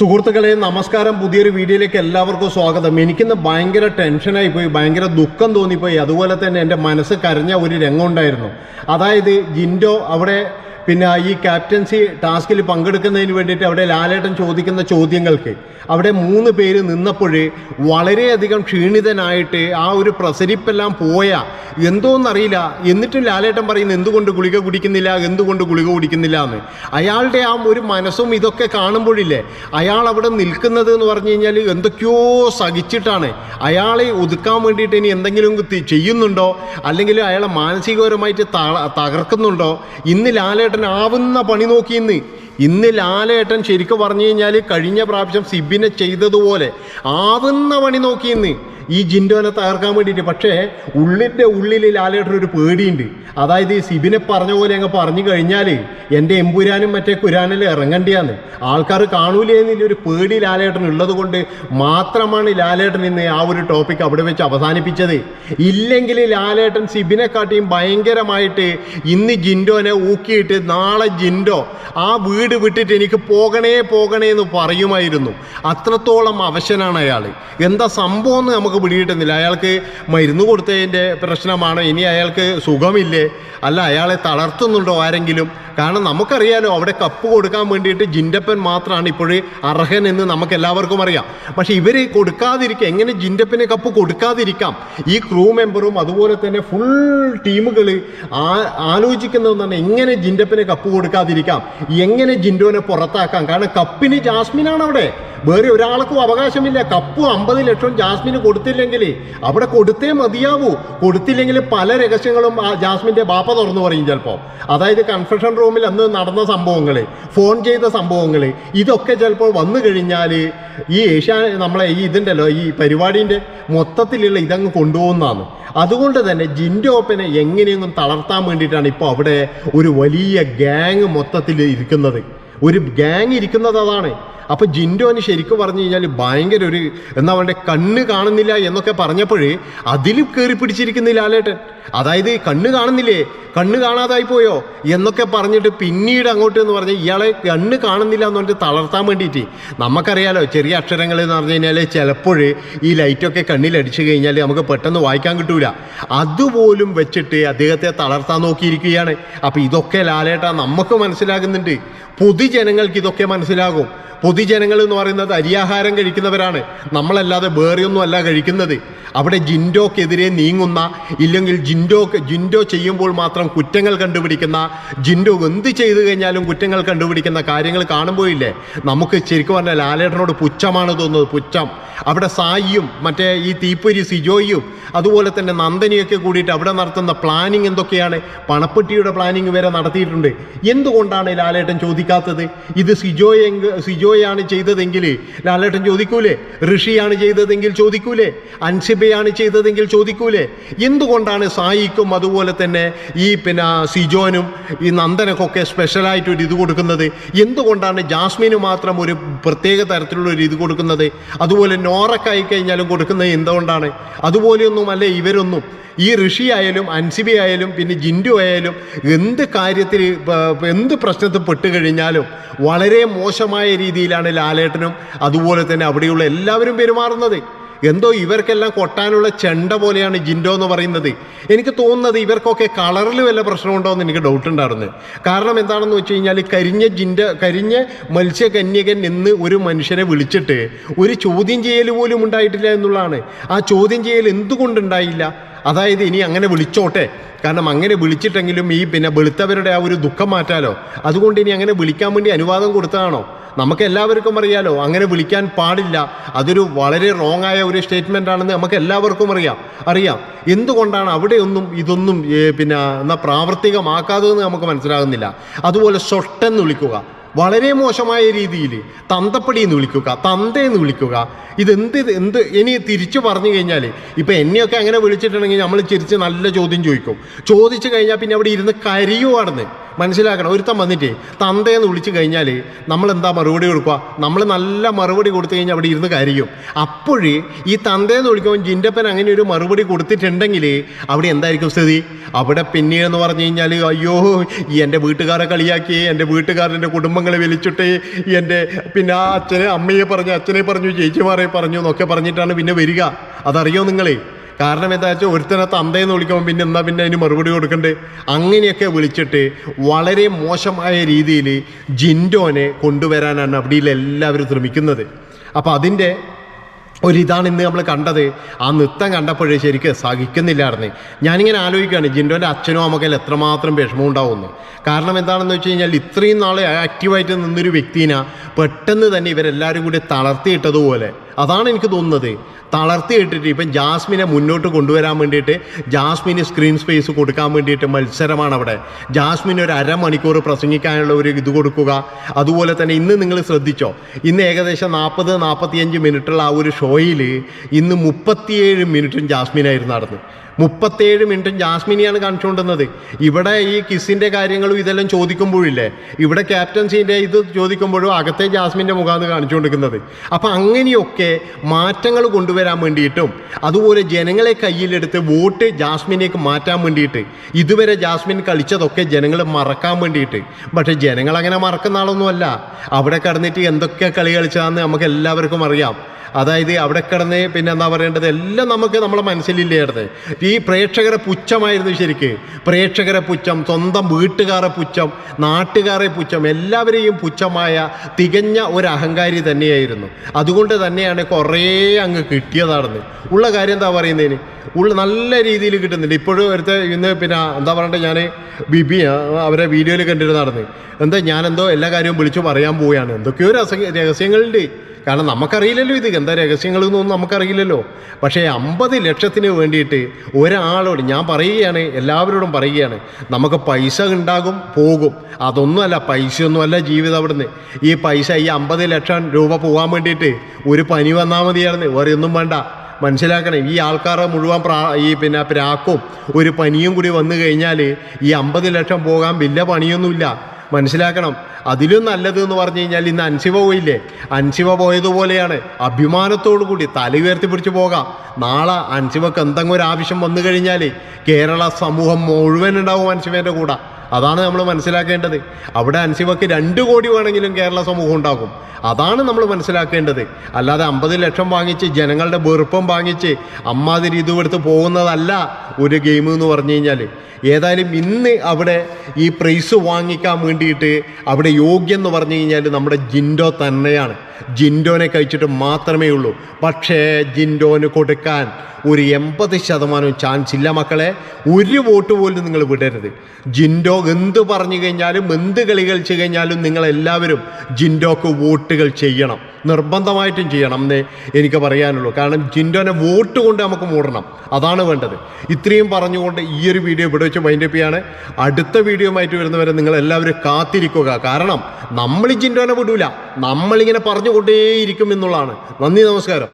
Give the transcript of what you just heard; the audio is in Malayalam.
സുഹൃത്തുക്കളെ നമസ്കാരം. പുതിയൊരു വീഡിയോയിലേക്ക് എല്ലാവർക്കും സ്വാഗതം. എനിക്കിന്ന് ഭയങ്കര ടെൻഷനായി പോയി ഭയങ്കര ദുഃഖം തോന്നിപ്പോയി. അതുപോലെ തന്നെ എന്റെ മനസ്സ് കരഞ്ഞ ഒരു രംഗം ഉണ്ടായിരുന്നു. അതായത് ജിൻഡോ അവിടെ പിന്നെ ഈ ക്യാപ്റ്റൻസി ടാസ്കിൽ പങ്കെടുക്കുന്നതിന് വേണ്ടിയിട്ട് അവിടെ ലാലേട്ടൻ ചോദിക്കുന്ന ചോദ്യങ്ങൾക്ക് അവിടെ മൂന്ന് പേര് നിന്നപ്പോൾ വളരെയധികം ക്ഷീണിതനായിട്ട് ആ ഒരു പ്രസരിപ്പെല്ലാം പോയ എന്തോന്നറിയില്ല. എന്നിട്ടും ലാലേട്ടൻ പറയുന്നത് എന്തുകൊണ്ട് ഗുളിക കുടിക്കുന്നില്ല? എന്തുകൊണ്ട് ഗുളിക കുടിക്കുന്നില്ല? എന്ന്. അയാളുടെ ആ ഒരു മനസ്സും ഇതൊക്കെ കാണുമ്പോഴില്ലേ അയാൾ അവിടെ നിൽക്കുന്നത് എന്ന് പറഞ്ഞു കഴിഞ്ഞാൽ എന്തൊക്കെയോ സഹിച്ചിട്ടാണ്. അയാളെ ഒതുക്കാൻ വേണ്ടിയിട്ട് ഇനി എന്തെങ്കിലും ചെയ്യുന്നുണ്ടോ? അല്ലെങ്കിൽ അയാളെ മാനസികപരമായിട്ട് തകർക്കുന്നുണ്ടോ? ഇന്ന് ലാലേട്ടൻ ആവുന്ന പണി നോക്കി ഇന്ന് ലാലേട്ടൻ ശരിക്കും പറഞ്ഞു കഴിഞ്ഞാൽ കഴിഞ്ഞ പ്രാവശ്യം സിബിനെ ചെയ്തതുപോലെ ആവുന്ന പണി നോക്കി ഇന്ന് ഈ ജിൻഡോനെ തകർക്കാൻ വേണ്ടിയിട്ട്. പക്ഷേ ഉള്ളിന്റെ ഉള്ളിൽ ലാലേട്ടൻ ഒരു പേടിയുണ്ട്. അതായത് ഈ സിബിനെ പറഞ്ഞ പോലെ അങ്ങ് പറഞ്ഞു കഴിഞ്ഞാൽ എന്റെ എമ്പുരാനും മറ്റേ കുരാനിൽ ഇറങ്ങണ്ടിയാന്ന് ആൾക്കാർ കാണൂലേ എന്നില്ല ഒരു പേടി ലാലേട്ടൻ ഉള്ളത് കൊണ്ട് മാത്രമാണ് ലാലേട്ടൻ ഇന്ന് ആ ഒരു ടോപ്പിക് അവിടെ വെച്ച് അവസാനിപ്പിച്ചത്. ഇല്ലെങ്കിൽ ലാലേട്ടൻ സിബിനെ കാട്ടിയും ഭയങ്കരമായിട്ട് ഇന്ന് ജിൻഡോനെ ഊക്കിയിട്ട് നാളെ ജിൻഡോ ആ വീട് വിട്ടിട്ട് എനിക്ക് പോകണേ പോകണേ എന്ന് പറയുമായിരുന്നു. അത്രത്തോളം അവശനാണ് അയാൾ. എന്താ സംഭവം എന്ന് നമുക്ക് പിടികിട്ടുന്നില്ല. അയാൾക്ക് മരുന്ന് കൊടുത്തതിന്റെ പ്രശ്നമാണോ. ഇനി അയാൾക്ക് സുഖമില്ലേ? അല്ല അയാളെ തളർത്തുന്നുണ്ടോ ആരെങ്കിലും? കാരണം നമുക്കറിയാലോ അവിടെ കപ്പ് കൊടുക്കാൻ വേണ്ടിയിട്ട് ജിൻഡപ്പൻ മാത്രമാണ് ഇപ്പോഴേ അർഹൻ എന്ന് നമുക്ക് എല്ലാവർക്കും അറിയാം. പക്ഷെ ഇവർ കൊടുക്കാതിരിക്കുക എങ്ങനെ ജിൻഡപ്പന് കപ്പ് കൊടുക്കാതിരിക്കാം? ഈ ക്രൂ മെമ്പറും അതുപോലെ തന്നെ ഫുൾ ടീമുകൾ ആലോചിക്കുന്നതെന്നാണ് എങ്ങനെ ജിൻഡപ്പന് കപ്പ് കൊടുക്കാതിരിക്കാം? എങ്ങനെ ജിൻഡോനെ പുറത്താക്കാം? കാരണം കപ്പിന് ജാസ്മിനാണ് അവിടെ. വേറെ ഒരാൾക്കും അവകാശമില്ല. കപ്പ് അമ്പത് ലക്ഷം ജാസ്മിന് കൊടുത്തില്ലെങ്കിൽ അവിടെ കൊടുത്തേ മതിയാവൂ. കൊടുത്തില്ലെങ്കിൽ പല രഹസ്യങ്ങളും ജാസ്മിന്റെ ബാപ്പ തുറന്നു പറയും ചിലപ്പോൾ അതായത് കൺഫെഷൻ റൂമിൽ അന്ന് നടന്ന സംഭവങ്ങൾ ഫോൺ ചെയ്ത സംഭവങ്ങൾ ഇതൊക്കെ ചിലപ്പോൾ വന്നു കഴിഞ്ഞാൽ ഈ ഏഷ്യ നമ്മളെ ഈ ഇതിന്റെല്ലോ ഈ പരിപാടീന്റെ മൊത്തത്തിലുള്ള ഇതങ്ങ് കൊണ്ടുപോകുന്നതാണ്. അതുകൊണ്ട് തന്നെ ജിൻഡോപ്പിനെ എങ്ങനെയെങ്കിലും തളർത്താൻ വേണ്ടിയിട്ടാണ് ഇപ്പോൾ അവിടെ ഒരു വലിയ ഗ്യാങ് മൊത്തത്തിൽ ഇരിക്കുന്നത്. ഒരു ഗ്യാങ് ഇരിക്കുന്നത് അതാണ്. അപ്പോൾ ജിൻഡോന് ശരിക്കും പറഞ്ഞു കഴിഞ്ഞാൽ ഭയങ്കര ഒരു എന്താ പറയുക കണ്ണ് കാണുന്നില്ല എന്നൊക്കെ പറഞ്ഞപ്പോൾ അതിലും കയറി പിടിച്ചിരിക്കുന്നില്ല ലാലേട്ടൻ. അതായത് കണ്ണ് കാണുന്നില്ലേ? കണ്ണ് കാണാതായി പോയോ? എന്നൊക്കെ പറഞ്ഞിട്ട് പിന്നീട് അങ്ങോട്ട് എന്ന് പറഞ്ഞാൽ ഇയാളെ കണ്ണ് കാണുന്നില്ല എന്ന് പറഞ്ഞിട്ട് തളർത്താൻ വേണ്ടിയിട്ട്. നമുക്കറിയാലോ ചെറിയ അക്ഷരങ്ങൾ എന്ന് പറഞ്ഞു കഴിഞ്ഞാൽ ചിലപ്പോൾ ഈ ലൈറ്റൊക്കെ കണ്ണിൽ അടിച്ചു കഴിഞ്ഞാൽ നമുക്ക് പെട്ടെന്ന് വായിക്കാൻ കിട്ടൂല. അതുപോലും വെച്ചിട്ട് അദ്ദേഹത്തെ തളർത്താൻ നോക്കിയിരിക്കുകയാണ്. അപ്പോൾ ഇതൊക്കെ ലാലേട്ട നമുക്ക് മനസ്സിലാകുന്നുണ്ട്. പൊതുജനങ്ങൾക്ക് ഇതൊക്കെ മനസ്സിലാകും. പൊതുജനങ്ങൾ എന്ന് പറയുന്നത് അരിയാഹാരം കഴിക്കുന്നവരാണ്. നമ്മളല്ലാതെ വേറെയൊന്നും അല്ല കഴിക്കുന്നത്. അവിടെ ജിൻഡോക്കെതിരെ നീങ്ങുന്ന ഇല്ലെങ്കിൽ ജിൻഡോ ജിൻഡോ ചെയ്യുമ്പോൾ മാത്രം കുറ്റങ്ങൾ കണ്ടുപിടിക്കുന്ന ജിൻഡോ എന്ത് ചെയ്തു കഴിഞ്ഞാലും കുറ്റങ്ങൾ കണ്ടുപിടിക്കുന്ന കാര്യങ്ങൾ കാണുമ്പോഴില്ലേ നമുക്ക് ശരിക്കും പറഞ്ഞാൽ ലാലേട്ടനോട് പുച്ഛമാണ് തോന്നുന്നത് പുച്ഛം. അവിടെ സായിയും മറ്റേ ഈ തീപ്പൊരി സിജോയും അതുപോലെ തന്നെ നന്ദനിയൊക്കെ കൂടിയിട്ട് അവിടെ നടത്തുന്ന പ്ലാനിങ് എന്തൊക്കെയാണ്? പണപ്പെട്ടിയുടെ പ്ലാനിങ് വരെ നടത്തിയിട്ടുണ്ട്. എന്തുകൊണ്ടാണ് ലാലേട്ടൻ ചോദിക്കാത്തത്? ഇത് സിജോയെ സിജോയാണ് ചെയ്തതെങ്കിൽ ലാലേട്ടൻ ചോദിക്കൂലേ? ഋഷിയാണ് ചെയ്തതെങ്കിൽ ചോദിക്കൂലേ? അൻസിബയാണ് ചെയ്തതെങ്കിൽ ചോദിക്കൂലേ? എന്തുകൊണ്ടാണ് സായിക്കും അതുപോലെ തന്നെ ഈ പിന്നെ സിജോനും ഈ നന്ദനക്കൊക്കെ സ്പെഷ്യലായിട്ട് ഒരു ഇത് കൊടുക്കുന്നത്? എന്തുകൊണ്ടാണ് ജാസ്മിന് മാത്രം ഒരു പ്രത്യേക തരത്തിലുള്ള ഒരു ഇത് കൊടുക്കുന്നത്? അതുപോലെ നോറക്കായി കഴിഞ്ഞാലും കൊടുക്കുന്നത് എന്തുകൊണ്ടാണ്? അതുപോലെയൊന്നുമല്ല ഇവരൊന്നും. ഈ ഋഷി ആയാലും അൻസിബി ആയാലും പിന്നെ ജിൻഡു ആയാലും എന്ത് കാര്യത്തിൽ എന്ത് പ്രശ്നത്തിൽ പെട്ട് കഴിഞ്ഞാലും വളരെ മോശമായ രീതിയിലാണ് ലാലേട്ടനും അതുപോലെ തന്നെ അവിടെയുള്ള എല്ലാവരും പെരുമാറുന്നത്. എന്തോ ഇവർക്കെല്ലാം കൊട്ടാനുള്ള ചെണ്ട പോലെയാണ് ജിൻഡോ എന്ന് പറയുന്നത്. എനിക്ക് തോന്നുന്നത് ഇവർക്കൊക്കെ കളറിൽ വല്ല പ്രശ്നമുണ്ടോ എന്ന് എനിക്ക് ഡൗട്ട് ഉണ്ടായിരുന്നു. കാരണം എന്താണെന്ന് വെച്ച് കഴിഞ്ഞാൽ കരിഞ്ഞ ജിൻഡ കരിഞ്ഞ മത്സ്യകന്യകൻ എന്ന് ഒരു മനുഷ്യനെ വിളിച്ചിട്ട് ഒരു ചോദ്യം ചെയ്യൽ പോലും ഉണ്ടായിട്ടില്ല എന്നുള്ളതാണ്. ആ ചോദ്യം ചെയ്യൽ എന്തുകൊണ്ടുണ്ടായില്ല? അതായത് ഇനി അങ്ങനെ വിളിച്ചോട്ടെ. കാരണം അങ്ങനെ വിളിച്ചിട്ടെങ്കിലും ഈ പിന്നെ വെളുത്തവരുടെ ആ ഒരു ദുഃഖം മാറ്റാലോ? അതുകൊണ്ട് ഇനി അങ്ങനെ വിളിക്കാൻ വേണ്ടി അനുവാദം കൊടുത്തതാണോ? നമുക്ക് എല്ലാവർക്കും അറിയാലോ അങ്ങനെ വിളിക്കാൻ പാടില്ല. അതൊരു വളരെ റോങ് ആയ ഒരു സ്റ്റേറ്റ്മെന്റ് ആണെന്ന് നമുക്ക് എല്ലാവർക്കും അറിയാം. അറിയാം. എന്തുകൊണ്ടാണ് അവിടെയൊന്നും ഇതൊന്നും പിന്നെ എന്നാ പ്രാവർത്തികമാക്കാത്തതെന്ന് നമുക്ക് മനസ്സിലാകുന്നില്ല. അതുപോലെ സൊട്ടെന്ന് വിളിക്കുക. വളരെ മോശമായ രീതിയിൽ തന്തപ്പടി എന്ന് വിളിക്കുക തന്തയെന്ന് വിളിക്കുക. ഇതെന്ത് എന്ത് ഇനി തിരിച്ചു പറഞ്ഞു കഴിഞ്ഞാൽ ഇപ്പം എന്നെയൊക്കെ അങ്ങനെ വിളിച്ചിട്ടുണ്ടെങ്കിൽ നമ്മൾ ചിരിച്ച് നല്ല ചോദ്യം ചോദിക്കും. ചോദിച്ചു കഴിഞ്ഞാൽ പിന്നെ അവിടെ ഇരുന്ന് കരിയുവാണെന്ന്. മനസ്സിലാക്കണം. ഒരുത്തം വന്നിട്ട് തന്തയെന്ന് വിളിച്ചു കഴിഞ്ഞാൽ നമ്മൾ എന്താ മറുപടി കൊടുക്കുക? നമ്മൾ നല്ല മറുപടി കൊടുത്തു കഴിഞ്ഞാൽ അവിടെ ഇരുന്ന് കരിയും. അപ്പോഴേ ഈ തന്തയെന്ന് വിളിക്കുമ്പോൾ ജിന്റപ്പൻ അങ്ങനെ ഒരു മറുപടി കൊടുത്തിട്ടുണ്ടെങ്കിൽ അവിടെ എന്തായിരിക്കും സ്ഥിതി? അവിടെ പിന്നീടെന്ന് പറഞ്ഞു കഴിഞ്ഞാൽ അയ്യോ എന്റെ വീട്ടുകാരെ കളിയാക്കി എന്റെ വീട്ടുകാരന്റെ കുടുംബങ്ങളെ വിളിച്ചിട്ട് എന്റെ പിന്നെ അച്ഛനെ അമ്മയെ പറഞ്ഞു അച്ഛനെ പറഞ്ഞു ചേച്ചിമാരെ പറഞ്ഞു എന്നൊക്കെ പറഞ്ഞിട്ടാണ് പിന്നെ വരിക. അതറിയോ നിങ്ങളെ? കാരണം എന്താ വെച്ചാൽ ഒരുത്തനെ തന്തയെന്ന് വിളിക്കുമ്പോൾ പിന്നെ എന്നാ പിന്നെ അതിന് മറുപടി കൊടുക്കണ്ടേ? അങ്ങനെയൊക്കെ വിളിച്ചിട്ട് വളരെ മോശമായ രീതിയിൽ ജിൻഡോനെ കൊണ്ടുവരാനാണ് അവിടെയിൽ എല്ലാവരും ശ്രമിക്കുന്നത്. അപ്പോൾ അതിന്റെ ഒരിതാണ് ഇന്ന് നമ്മൾ കണ്ടത്. ആ നൃത്തം കണ്ടപ്പോഴേ ശരിക്കും സഹിക്കുന്നില്ലായിരുന്നു. ഞാനിങ്ങനെ ആലോചിക്കുകയാണ് ജിൻഡോന്റെ അച്ഛനും അമ്മക്കൽ എത്രമാത്രം വിഷമം ഉണ്ടാവുമെന്ന്. കാരണം എന്താണെന്ന് വെച്ച് കഴിഞ്ഞാൽ ഇത്രയും നാളെ ആക്റ്റീവായിട്ട് നിന്നൊരു വ്യക്തിനെ പെട്ടെന്ന് തന്നെ ഇവരെല്ലാവരും കൂടി തളർത്തിയിട്ടതുപോലെ. അതാണ് എനിക്ക് തോന്നുന്നത്. തളർത്തിയിട്ടിട്ട് ഇപ്പം ജാസ്മിനെ മുന്നോട്ട് കൊണ്ടുവരാൻ വേണ്ടിയിട്ട് ജാസ്മിന് സ്ക്രീൻ സ്പേസ് കൊടുക്കാൻ വേണ്ടിയിട്ട് മത്സരമാണ് അവിടെ. ജാസ്മിന് ഒരു അരമണിക്കൂർ പ്രസംഗിക്കാനുള്ള ഒരു ഇത് കൊടുക്കുക. അതുപോലെ തന്നെ ഇന്ന് നിങ്ങൾ ശ്രദ്ധിച്ചോ ഇന്ന് ഏകദേശം നാൽപ്പത് നാൽപ്പത്തിയഞ്ച് മിനിറ്റുള്ള ആ ഒരു ഷോയിൽ ഇന്ന് മുപ്പത്തിയേഴ് മിനിറ്റും ജാസ്മിനായിരുന്നു നടന്നത് മുപ്പത്തേഴ് മിനിറ്റും ജാസ്മിനെയാണ് കാണിച്ചുകൊണ്ടിരുന്നത് ഇവിടെ ഈ കിസിന്റെ കാര്യങ്ങളും ഇതെല്ലാം ചോദിക്കുമ്പോഴില്ലേ ഇവിടെ ക്യാപ്റ്റൻസിന്റെ ഇത് ചോദിക്കുമ്പോഴും അകത്തെ ജാസ്മിന്റെ മുഖമാണ് കാണിച്ചുകൊണ്ടിരിക്കുന്നത് അപ്പം അങ്ങനെയൊക്കെ മാറ്റങ്ങൾ കൊണ്ടുവരാൻ വേണ്ടിയിട്ടും അതുപോലെ ജനങ്ങളെ കയ്യിലെടുത്ത് വോട്ട് ജാസ്മിനേക്ക് മാറ്റാൻ വേണ്ടിയിട്ട് ഇതുവരെ ജാസ്മിൻ കളിച്ചതൊക്കെ ജനങ്ങൾ മറക്കാൻ വേണ്ടിയിട്ട്. പക്ഷേ ജനങ്ങൾ അങ്ങനെ മറക്കുന്ന ആളൊന്നുമല്ല. അവിടെ കടന്നിട്ട് എന്തൊക്കെ കളി കളിച്ചതാണെന്ന് നമുക്ക് എല്ലാവർക്കും അറിയാം. അതായത് അവിടെ കിടന്ന് പിന്നെ എന്താ പറയേണ്ടത്? എല്ലാം നമുക്ക് നമ്മളെ മനസ്സിലില്ലായിരുന്നു ഈ പ്രേക്ഷകരെ പുച്ഛമായിരുന്നു ശരിക്ക്. പ്രേക്ഷകരെ പുച്ഛം സ്വന്തം വീട്ടുകാരെ പുച്ഛം നാട്ടുകാരെ പുച്ഛം എല്ലാവരെയും പുച്ഛമായ തികഞ്ഞ ഒരു അഹങ്കാരി തന്നെയായിരുന്നു. അതുകൊണ്ട് തന്നെയാണ് കുറേ അങ്ങ് കിട്ടിയതാണെന്ന്. ഉള്ള കാര്യം എന്താ പറയുന്നതിന്? ഉള്ള നല്ല രീതിയിൽ കിട്ടുന്നുണ്ട്. ഇപ്പോഴും ഒരുത്തെ ഇന്ന് പിന്നെ എന്താ പറയണ്ടേ ഞാൻ ബിബി അവരെ വീഡിയോയിൽ കണ്ടിരുന്നായിരുന്നു എന്താ ഞാനെന്തോ എല്ലാ കാര്യവും വിളിച്ചു പറയാൻ പോവുകയാണ്. എന്തൊക്കെയോ രഹസ്യ രഹസ്യങ്ങളുണ്ട്. കാരണം നമുക്കറിയില്ലല്ലോ ഇത്. എന്താ രഹസ്യങ്ങൾ എന്നൊന്നും നമുക്കറിയില്ലല്ലോ. പക്ഷേ അമ്പത് ലക്ഷത്തിന് വേണ്ടിയിട്ട് ഒരാളോട് ഞാൻ പറയുകയാണ് എല്ലാവരോടും പറയുകയാണ് നമുക്ക് പൈസ ഉണ്ടാകും പോകും. അതൊന്നുമല്ല പൈസയൊന്നുമല്ല ജീവിതം അവിടുന്ന്. ഈ പൈസ ഈ അമ്പത് ലക്ഷം രൂപ പോകാൻ വേണ്ടിയിട്ട് ഒരു പനി വന്നാൽ മതിയായിരുന്നു. വേറെ ഒന്നും വേണ്ട. മനസ്സിലാക്കണം ഈ ആൾക്കാരെ മുഴുവൻ പ്രാ ഈ പിന്നെ പ്രാക്കും ഒരു പനിയും കൂടി വന്നു കഴിഞ്ഞാൽ ഈ അമ്പത് ലക്ഷം പോകാൻ വലിയ പണിയൊന്നുമില്ല. മനസ്സിലാക്കണം. അതിലും നല്ലത് എന്ന് പറഞ്ഞു കഴിഞ്ഞാൽ ഇന്ന് അൻസിവ പോയില്ലേ? അൻസിവ പോയതുപോലെയാണ്. അഭിമാനത്തോടു കൂടി തല ഉയർത്തി പിടിച്ചു പോകാം. നാളെ അൻസിവക്ക് എന്തെങ്കിലും ഒരു ആവശ്യം വന്നു കഴിഞ്ഞാൽ കേരള സമൂഹം മുഴുവൻ ഉണ്ടാവും അൻസിവേന്റെ കൂടെ. അതാണ് നമ്മൾ മനസ്സിലാക്കേണ്ടത്. അവിടെ അൻസിവക്ക് രണ്ട് കോടി വേണമെങ്കിലും കേരള സമൂഹം ഉണ്ടാകും അതാണ് നമ്മൾ മനസ്സിലാക്കേണ്ടത്. അല്ലാതെ അമ്പത് ലക്ഷം വാങ്ങിച്ച് ജനങ്ങളുടെ വെറുപ്പം വാങ്ങിച്ച് അമ്മാതിരി ഇതും എടുത്ത് പോകുന്നതല്ല ഒരു ഗെയിം എന്ന് പറഞ്ഞു കഴിഞ്ഞാൽ ഏതായാലും ഇന്ന് അവിടെ ഈ പ്രൈസ് വാങ്ങിക്കാൻ വേണ്ടിയിട്ട് അവിടെ യോഗ്യം എന്ന് പറഞ്ഞു കഴിഞ്ഞാൽ നമ്മുടെ ജിൻഡോ തന്നെയാണ്. ജിൻഡോനെ കഴിച്ചിട്ട് മാത്രമേ ഉള്ളൂ. പക്ഷേ ജിൻഡോന് കൊടുക്കാൻ ഒരു എൺപത് ശതമാനം ചാൻസ് ഇല്ല മക്കളെ. ഒരു വോട്ട് പോലും നിങ്ങൾ വിടരുത്. ജിൻഡോ എന്ത് പറഞ്ഞു കഴിഞ്ഞാലും എന്ത് കളി കളിച്ചു കഴിഞ്ഞാലും നിങ്ങളെല്ലാവരും ജിൻഡോക്ക് വോട്ടുകൾ ചെയ്യണം. നിർബന്ധമായിട്ടും ചെയ്യണം എന്നേ എനിക്ക് പറയാനുള്ളൂ. കാരണം ജിൻഡോനെ വോട്ട് കൊണ്ട് നമുക്ക് മൂടണം. അതാണ് വേണ്ടത്. ഇത്രയും പറഞ്ഞുകൊണ്ട് ഈ ഒരു വീഡിയോ ഇവിടെ വെച്ച് വൈൻഡപ്പ് ചെയ്യാണ്. അടുത്ത വീഡിയോയുമായിട്ട് വരുന്നവരെ നിങ്ങൾ എല്ലാവരും കാത്തിരിക്കുക. കാരണം നമ്മൾ ജിൻഡോനെ വിടൂല. നമ്മളിങ്ങനെ പറഞ്ഞുകൊണ്ടേയിരിക്കും എന്നുള്ളതാണ്. നന്ദി നമസ്കാരം.